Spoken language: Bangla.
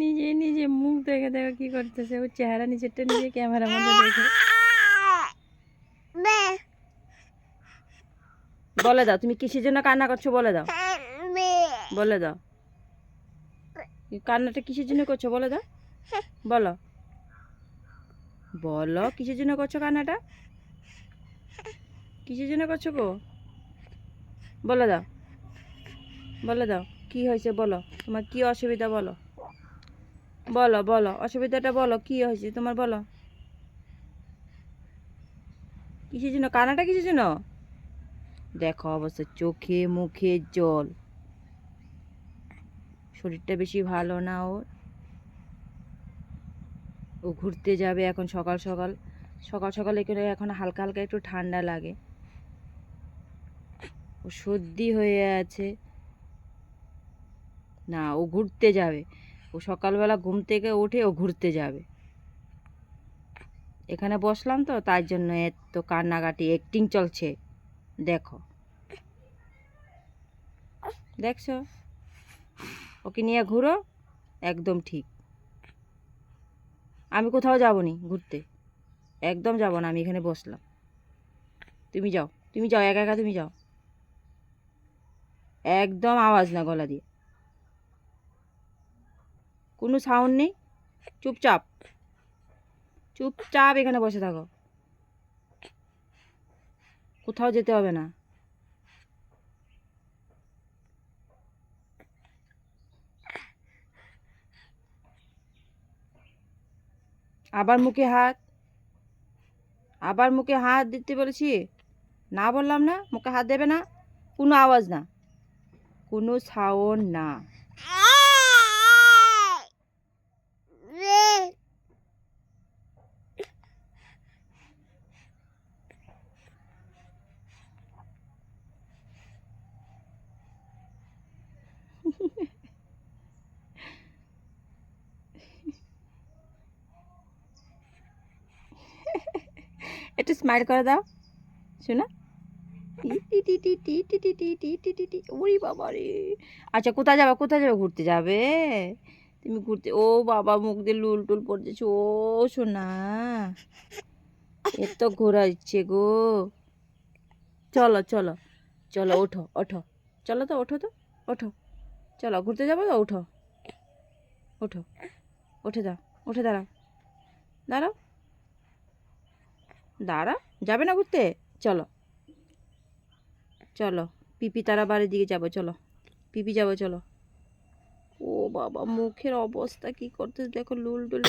নিজে নিজে মুখ দেখে দেখে কি করতেছে। ওর চেহারা নিজেরটা নিজে ক্যামেরার মধ্যে দেখে। বলে দাও, তুমি কিসের জন্য কান্না করছ বলে দাও। বলে দাও। কান্নাটা কিসের জন্য করছ বলো দাও বলো। বলো, কিসের জন্য করছ কান্নাটা? কিসের জন্য করছ গো? বলে দাও। বলে দাও, কি হয়েছে বলো? তোমার কি অসুবিধা বলো? বলো বলো, অসুবিধাটা বলো, কি হয়েছে তোমার বলো। কিসের জন্য? কানাটা কিসের জন্য? দেখো অবশ্য চোখে মুখে জল। শরীরটা বেশি ভালো না ওর ও ঘুরতে যাবে এখন সকাল সকাল। সকাল সকাল এখানে এখন হালকা হালকা একটু ঠান্ডা লাগে। ও সর্দি হয়ে আছে। না, ও ঘুরতে যাবে। ও সকালবেলা ঘুম থেকে উঠে ও ঘুরতে যাবে। এখানে বসলাম তো তার জন্য এত কান্নাকাটি অ্যাক্টিং চলছে। দেখো। দেখছ? ওকে নিয়ে ঘুরো, একদম ঠিক। আমি কোথাও যাব নি ঘুরতে। একদম যাব না, আমি এখানে বসলাম। তুমি যাও তুমি যাও, একা একা তুমি যাও। একদম আওয়াজ না গলা দিয়ে। কোনো সাউন্ড নেই? চুপচাপ। চুপচাপ এখানে বসে থাকো। কোথাও যেতে হবে না। আবার মুখে হাত। আবার মুখে হাত দিতে বলেছি। না বললাম না, মুখে হাত দেবে না। কোনো আওয়াজ না। কোনো সাউন্ড না। একটু স্মাইল করে দাও শোনা ওরে বাবা রে আচ্ছা কোথায় যাবে কোথায় যাবে ঘুরতে যাবে তুমি ঘুরতে ও বাবা মুখ দিয়ে লুল টুল পড়তেছ ও শোনা এত ঘোরা ইচ্ছে গো চলো চলো চলো ওঠো ওঠো চলো তো ওঠো তো ওঠো চলো ঘুরতে যাব তো ওঠো ওঠো উঠে দাও উঠে দাঁড়াও দাঁড়াও দাঁড়া, যাবে না ঘুরতে? চলো। চলো, পিপি তারা বাড়ির দিকে যাব, চলো। পিপি যাব, চলো। ও বাবা, মুখের অবস্থা কি করতে দেখো, লুল টুল